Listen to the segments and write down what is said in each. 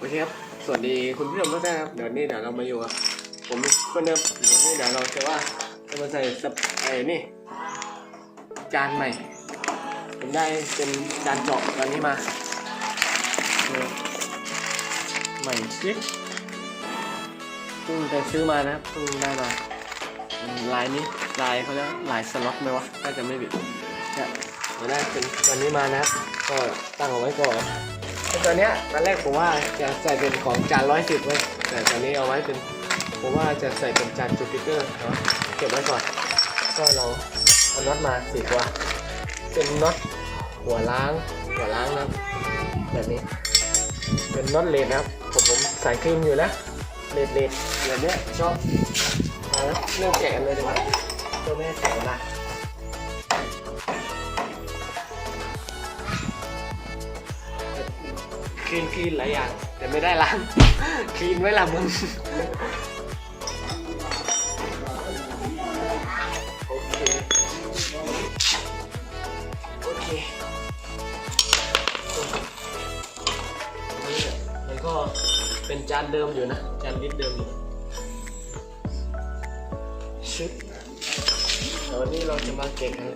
โอเคครับ สวัสดีคุณผู้ชมทุกท่านครับ เดี๋ยวนี้เดี๋ยวเรามาอยู่กับผมคนเดิมเดี๋ยวนี้เดี๋ยวเราจะว่าจะมาใส่สเปไอ้นี่ จานใหม่ ผมได้เป็นจานเจาะตอนนี้มา ใหม่ชิคเพิ่งไปซื้อมานะครับเพิ่งได้มาลายนี้ลายเขาเรียกลายสล็อตไหมวะน่าจะไม่ผิดเนี่ยมาได้เป็นวันนี้มานะครับก็ตั้งเอาไว้ก่อน ไอ้ตัวเนี้ยตอนแรกผมว่าจะใส่เป็นของจานร้อยสิบไว้ยแต่ตอนนี้เอาไว้เป็นผมว่าจะใส่เป็นจานจูปิเตอร์เนาะเก็บไว้ก่อน ก็เราเอาน็อตมาสี่ตัวเป็นน็อตหัวล้างหัวล้างนะแบบนี้ เป็นน็อตเลดนะครับผมผมสายครีมอยู่แล้วเลดเลดแบบเนี้ยชอบมาแล้วเริ่มแกะเลยดีกว่าตัวแม่แกะนะ คลีนคลีนหลายอย่าง แต่ไม่ได้ล้าง คลีนไว้ละมึงโอเคโอเคนี่มันก็เป็นจานเดิมอยู่นะ จานลิตรเดิมอยู่ชุดเดี๋ยววันนี้เราจะมาเก็บกัน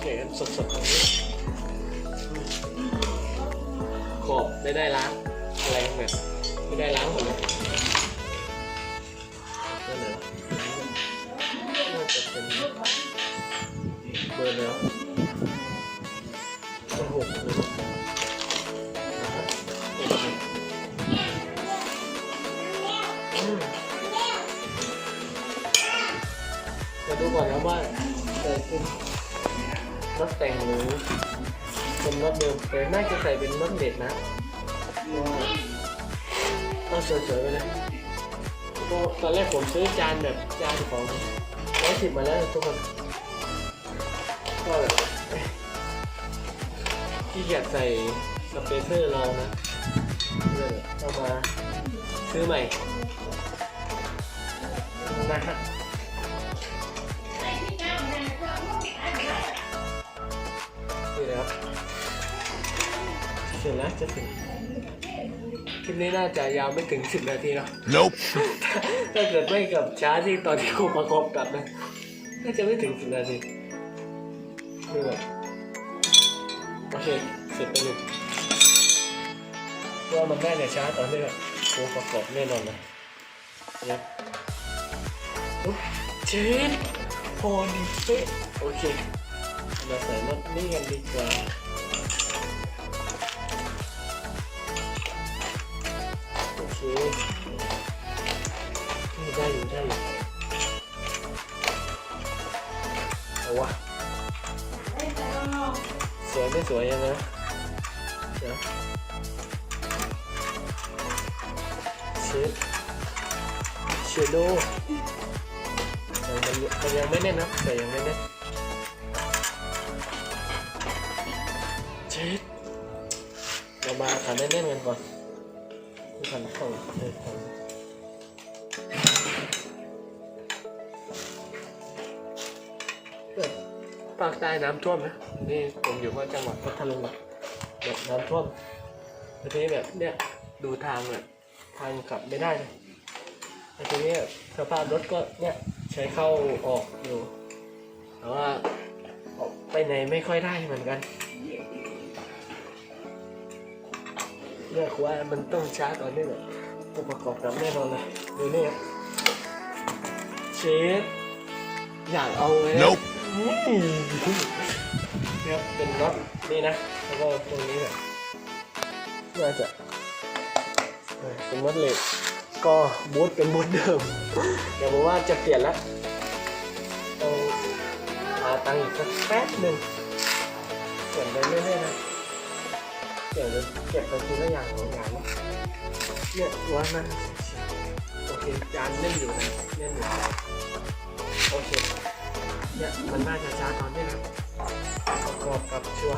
เก็บกันสดๆตรงนี้ ขอบไม่ได้ล้างอะไรแบบไม่ได้ล้างหมดเลยนั่นเหรอน่าจะเป็นเบอร์แล้วโอ้โหอืมจะดูก่อนนะว่าจะเป็นรถแต่งหรือ เป็นรถเดิมแต่น่าจะใส่เป็นรถเด็ดนะว่าต้องสวยๆไปเลยก็ตอนแรกผมซื้อจานแบบจานของร้อยสิบมาแล้วทุกคนก็แบบเอ๊ะขี้เกียจใส่สเปเซอร์รองนะเลยเอามาซื้อใหม่นะฮะนี่นะครับ เสร็จแล้วจะถึงคลิปนี้น่าจะยาวไม่ถึง10นาทีเนาะ Nope. ถ้าเกิดไม่กับช้าที่ตอนที่ผมประกอบกับนะน่าจะไม่ถึง10นาทีคือแบบโอเคเสร็จไปหนึ่งเพราะว่ามันน่าจะช้าตอนที่แบบผมประกอบแน่นอนนะเนี่ยอุ๊ยเช็ดพอดีเป๊ะโอเคมาใส่น็อตนี่กันดีกว่า ได้อยู่ได้อยู่เอาวะสวยไม่สวยยังไงเดี๋ยวเชดเชโดมันมันยังไม่แน่นนะแต่ยังไม่แน่นเช็ดเรามาขันแน่นๆกันก่อน ขันของเออขันแบบภาคใต้น้ำท่วมนะ นี่ผมอยู่ว่าจังหวัดพัทลุงอะแบบน้ำท่วมแล้วทีนี้แบบเนี้ยดูทางแบบทางขับไม่ได้เลยแล้วทีนี้แบบสภาพรถก็เนี่ยใช้เข้าออกอยู่แต่ว่าออกไปไหนไม่ค่อยได้เหมือนกัน เลือกว่ามันต้องช้าตอนนี้แหละอุปกรณ์กับแน่นอนเลยดูนี่ครับเชฟอยากเอาเลยนะ Nope นี่ครับเป็นน็อตนี่นะ แล้วก็ตรงนี้แบบน่าจะเออเป็นน็อตเหล็กก็บูทเป็นบูทเดิม เดี๋ยวผมว่าจะเปลี่ยนละต้องหาตังค์อีกสักแป๊บหนึ่งเปลี่ยนไปเรื่อยๆนะ เดี๋ยวเก็บไปทีละอย่างสองอย่างเนี่ยว่ามันโอเคจานเล่นอยู่นะเล่นอยู่โอเคเนี่ยมันน่าจะช้าตอนนี้นะประกอบกับชัว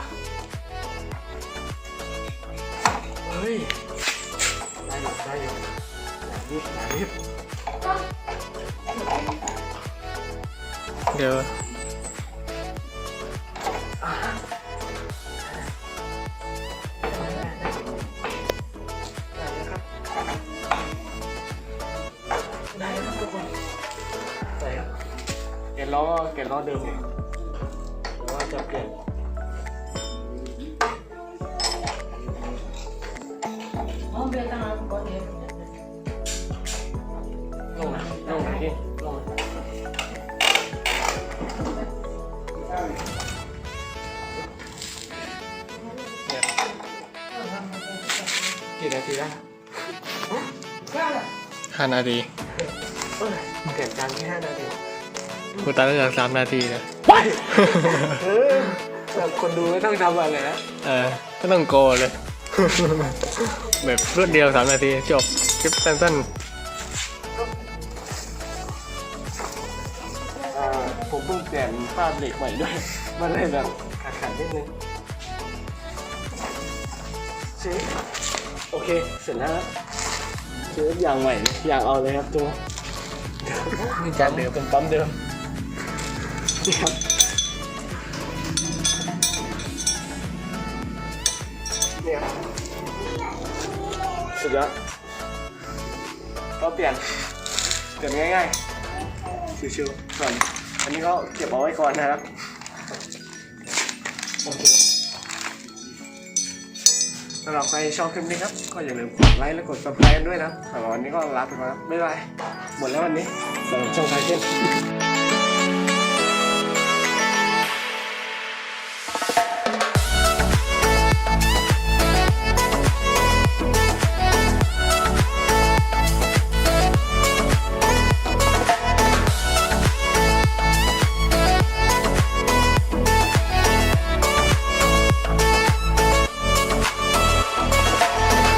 เฮ้ยได้อยู่ได้อยู่อย่ารีบอย่ารีบเดี๋ยว ล้อก็แกนล้อเดิมเนี่ยแต่ว่าจะเปลี่ยนอ๋อเบลตั้งเอาก่อนเดี๋ยวลงนะลงนะพี่ลงนะเนี่ยกี่นาทีแล้วห้านาทีเอ้ยเปลี่ยนจานแค่ห้านาที กูตาเลือกสามนาทีนะเออแบบคนดูไม่ต้องทำอะไรนะเออก็ต้องโกเลย แบบรวดเดียวสามนาทีจบคลิปสั้นอ่าผมเพิ่งเปลี่ยนภาพเหล็กใหม่ด้วย มันเลยแบบขาดขันนิดนึงเชฟโอเค เสร็จแล้วเชฟอย่างใหม่เลยอยากเอาเลยครับจุ๊บๆนี่จานเดิม เป็นปั๊มเดิมนี่ ครับนี่ครับสุดยอดก็เปลี่ยนเปลี่ยนง่ายๆชิวๆส่วนอันนี้ก็เก็บเอาไว้ก่อนนะครับโอเคสำหรับใครชอบคลิปนี้ครับ ก็อย่าลืมกดไลค์และกด subscribe กันด้วยนะสำหรับวันนี้ก็ลาไปก่อนครับบ๊ายบายหมดแล้ววันนี้สำหรับช่องไทยเช่น